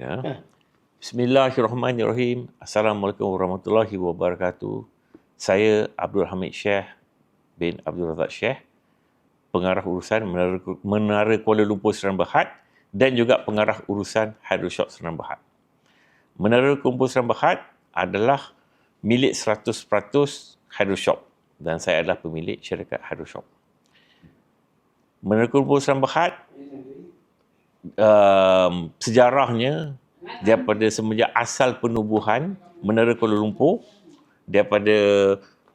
Ya. Bismillahirrahmanirrahim. Assalamualaikum warahmatullahi wabarakatuh. Saya Abdul Hamid Syekh bin Abdul Razak Syekh, pengarah urusan Menara, Menara Kuala Lumpur Seram Berhad dan juga pengarah urusan Hydroshop Seram Berhad. Menara Kuala Lumpur Seram Berhad adalah milik 100% Hydroshop dan saya adalah pemilik syarikat Hydroshop. Menara Kuala Lumpur Seram Berhad um, sejarahnya daripada semenjak asal penubuhan Menara Kuala Lumpur daripada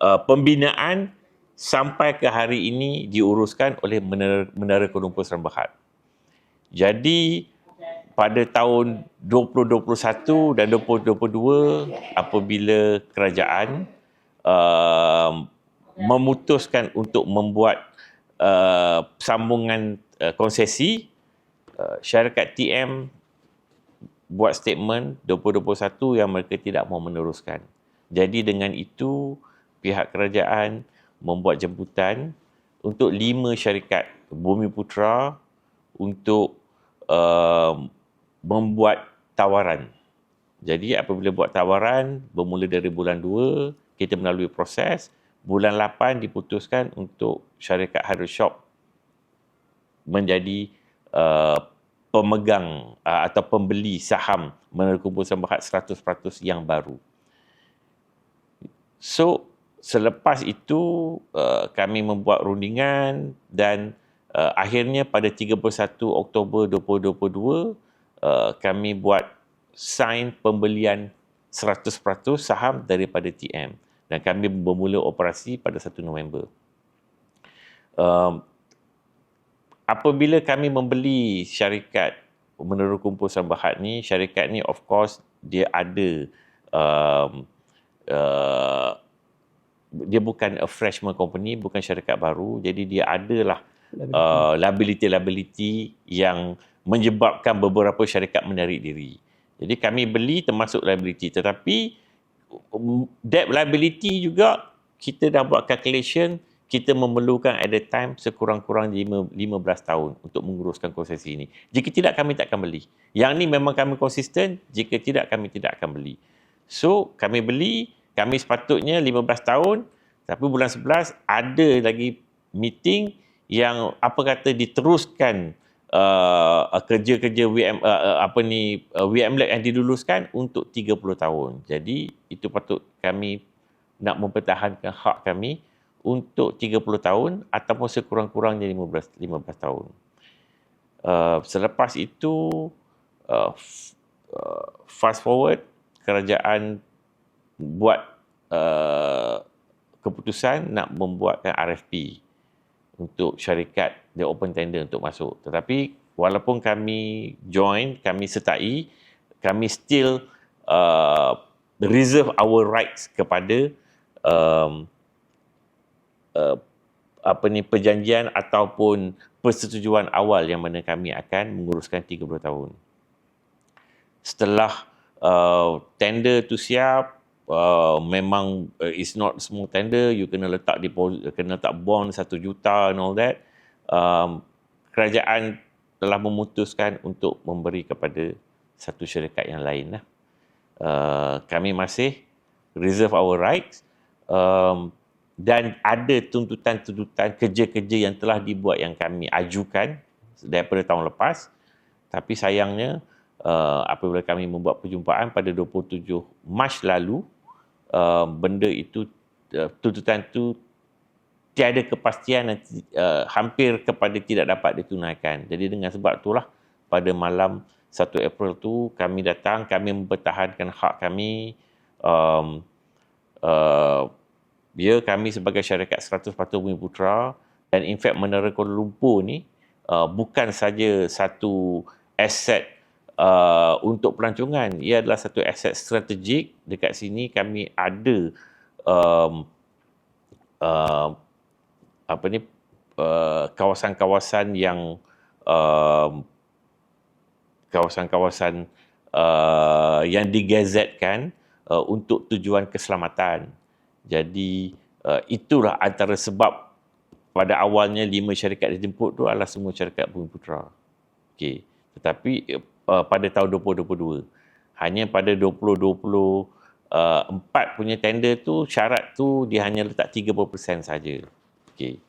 uh, pembinaan sampai ke hari ini diuruskan oleh Menara, Menara Kuala Lumpur Seram Berhad. Jadi pada tahun 2021 dan 2022 apabila kerajaan uh, memutuskan untuk membuat uh, sambungan uh, konsesi uh, syarikat TM buat statement 2021 yang mereka tidak mau meneruskan. Jadi dengan itu pihak kerajaan membuat jemputan untuk lima syarikat Bumi Putra untuk uh, membuat tawaran. Jadi apabila buat tawaran bermula dari bulan 2 kita melalui proses bulan 8 diputuskan untuk syarikat Hydroshop menjadi uh, pemegang uh, atau pembeli saham Menara Kumpul Sembahat 100% yang baru. So, selepas itu uh, kami membuat rundingan dan uh, akhirnya pada 31 Oktober 2022 uh, kami buat sign pembelian 100% saham daripada TM dan kami bermula operasi pada 1 November. Um, apabila kami membeli syarikat Menara Kumpul Sambahat ni, syarikat ni of course dia ada um, uh, dia bukan a freshman company, bukan syarikat baru, jadi dia adalah uh, liability-liability yang menyebabkan beberapa syarikat menarik diri. Jadi kami beli termasuk liability. Tetapi um, debt liability juga kita dah buat calculation kita memerlukan at the time sekurang-kurang 15 tahun untuk menguruskan konsesi ini. Jika tidak, kami tak akan beli. Yang ni memang kami konsisten, jika tidak, kami tidak akan beli. So, kami beli, kami sepatutnya 15 tahun, tapi bulan 11 ada lagi meeting yang apa kata diteruskan uh, kerja-kerja WM, uh, uh, apa ni, uh, WM Lab yang diluluskan untuk 30 tahun. Jadi, itu patut kami nak mempertahankan hak kami untuk 30 tahun ataupun sekurang-kurangnya 15 15 tahun. Uh, selepas itu uh, uh, fast forward kerajaan buat uh, keputusan nak membuatkan RFP untuk syarikat the open tender untuk masuk. Tetapi walaupun kami join, kami sertai, kami still uh, reserve our rights kepada um, uh, apa ni perjanjian ataupun persetujuan awal yang mana kami akan menguruskan 30 tahun. Setelah uh, tender tu siap, uh, memang uh, it's not small tender, you kena letak deposit, kena letak bond 1 juta and all that. Um, kerajaan telah memutuskan untuk memberi kepada satu syarikat yang lain. Lah. Uh, kami masih reserve our rights. Um, dan ada tuntutan-tuntutan kerja-kerja yang telah dibuat yang kami ajukan daripada tahun lepas. Tapi sayangnya uh, apabila kami membuat perjumpaan pada 27 Mac lalu uh, benda itu uh, tuntutan itu tiada kepastian dan uh, hampir kepada tidak dapat ditunaikan. Jadi dengan sebab itulah pada malam 1 April tu kami datang kami mempertahankan hak kami um, uh, dia kami sebagai syarikat 100 Patuh Bumi Putra dan in fact Menara Kuala Lumpur ni uh, bukan saja satu aset uh, untuk pelancongan. Ia adalah satu aset strategik. Dekat sini kami ada um, uh, apa ni uh, kawasan-kawasan yang uh, kawasan-kawasan uh, yang digazetkan uh, untuk tujuan keselamatan jadi uh, itulah antara sebab pada awalnya lima syarikat dijemput tu adalah semua syarikat Bumi Putra. Okey. Tetapi uh, pada tahun 2022. Hanya pada 2020 uh, punya tender tu syarat tu dia hanya letak 30% saja. Okey.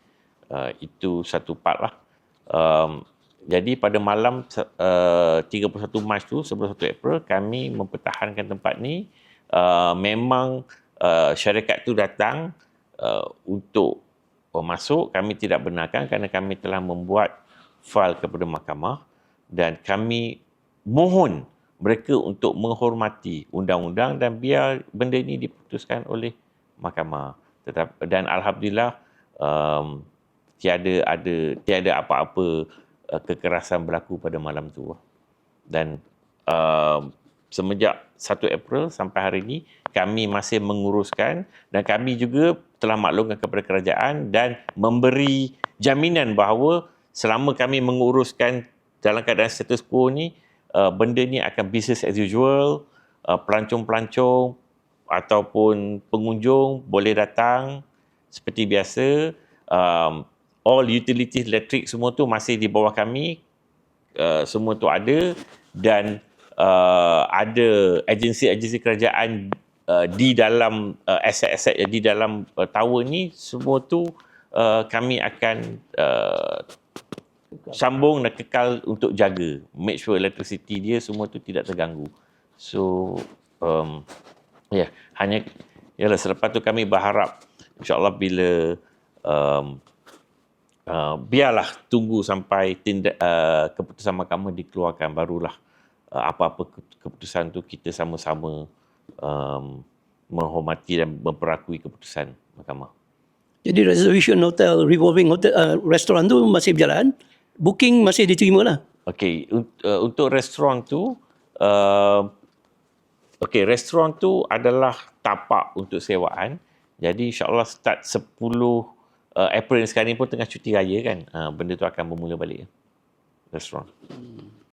Uh, itu satu part lah. Um, jadi pada malam uh, 31 Mac tu sebelum 1 April kami mempertahankan tempat ni uh, memang uh, syarikat tu datang uh, untuk uh, masuk kami tidak benarkan kerana kami telah membuat file kepada mahkamah dan kami mohon mereka untuk menghormati undang-undang dan biar benda ini diputuskan oleh mahkamah. Tetap dan alhamdulillah um, tiada ada tiada apa-apa uh, kekerasan berlaku pada malam tu. Dan um, semenjak 1 April sampai hari ini kami masih menguruskan dan kami juga telah maklumkan kepada kerajaan dan memberi jaminan bahawa selama kami menguruskan dalam keadaan status quo ni uh, benda ni akan business as usual, uh, pelancong-pelancong ataupun pengunjung boleh datang seperti biasa. Um, all utilities elektrik semua tu masih di bawah kami. Uh, semua tu ada dan uh, ada agensi-agensi kerajaan uh, di dalam uh, aset-aset di dalam uh, tower ni semua tu uh, kami akan uh, sambung dan kekal untuk jaga. Make sure electricity dia semua tu tidak terganggu. So um, ya yeah, hanya yalah selepas tu kami berharap insyaallah bila um, uh, biarlah tunggu sampai tindak uh, keputusan mahkamah dikeluarkan barulah apa-apa keputusan tu kita sama-sama um, menghormati dan memperakui keputusan mahkamah jadi reservation hotel revolving hotel uh, restoran tu masih berjalan booking masih diterima lah. Okey, uh, untuk restoran tu, uh, okey, restoran tu adalah tapak untuk sewaan. Jadi insyaAllah start 10 uh, April sekarang ni pun tengah cuti raya kan. Uh, benda tu akan bermula balik. Restoran. Hmm.